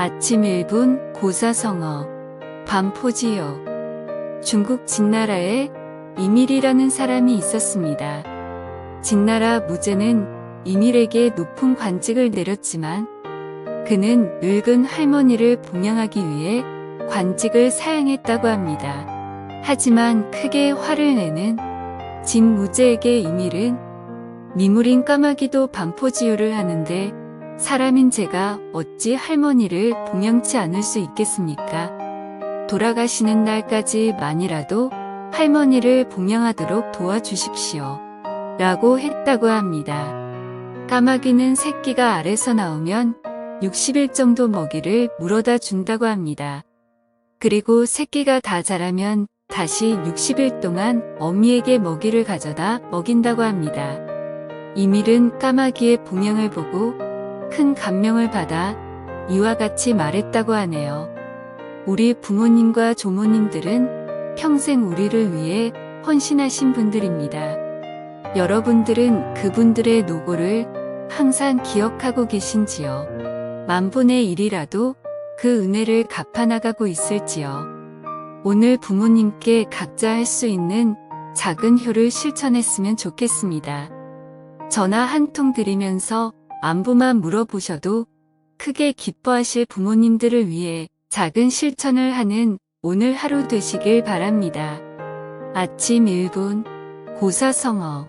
아침 1분 고사성어 반포지요 중국 진나라에 이밀이라는 사람이 있었습니다. 진나라 무제는 이밀에게 높은 관직을 내렸지만 그는 늙은 할머니를 봉양하기 위해 관직을 사양했다고 합니다. 하지만 크게 화를 내는 진무제에게 이밀은 미물인 까마귀도 반포지효를 하는데 사람인 제가 어찌 할머니를 봉양치 않을 수 있겠습니까? 돌아가시는 날까지만이라도 할머니를 봉양하도록 도와주십시오. 라고 했다고 합니다. 까마귀는 새끼가 알에서 나오면 60일 정도 먹이를 물어다 준다고 합니다. 그리고 새끼가 다 자라면 다시 60일 동안 어미에게 먹이를 가져다 먹인다고 합니다. 이밀은 까마귀의 봉양을 보고 큰 감명을 받아 이와 같이 말했다고 하네요. 우리 부모님과 조모님들은 평생 우리를 위해 헌신하신 분들입니다. 여러분들은 그분들의 노고를 항상 기억하고 계신지요? 만분의 일이라도 그 은혜를 갚아나가고 있을지요? 오늘 부모님께 각자 할 수 있는 작은 효를 실천했으면 좋겠습니다. 전화 한 통 드리면서 안부만 물어보셔도 크게 기뻐하실 부모님들을 위해 작은 실천을 하는 오늘 하루 되시길 바랍니다. 아침 1분 고사성어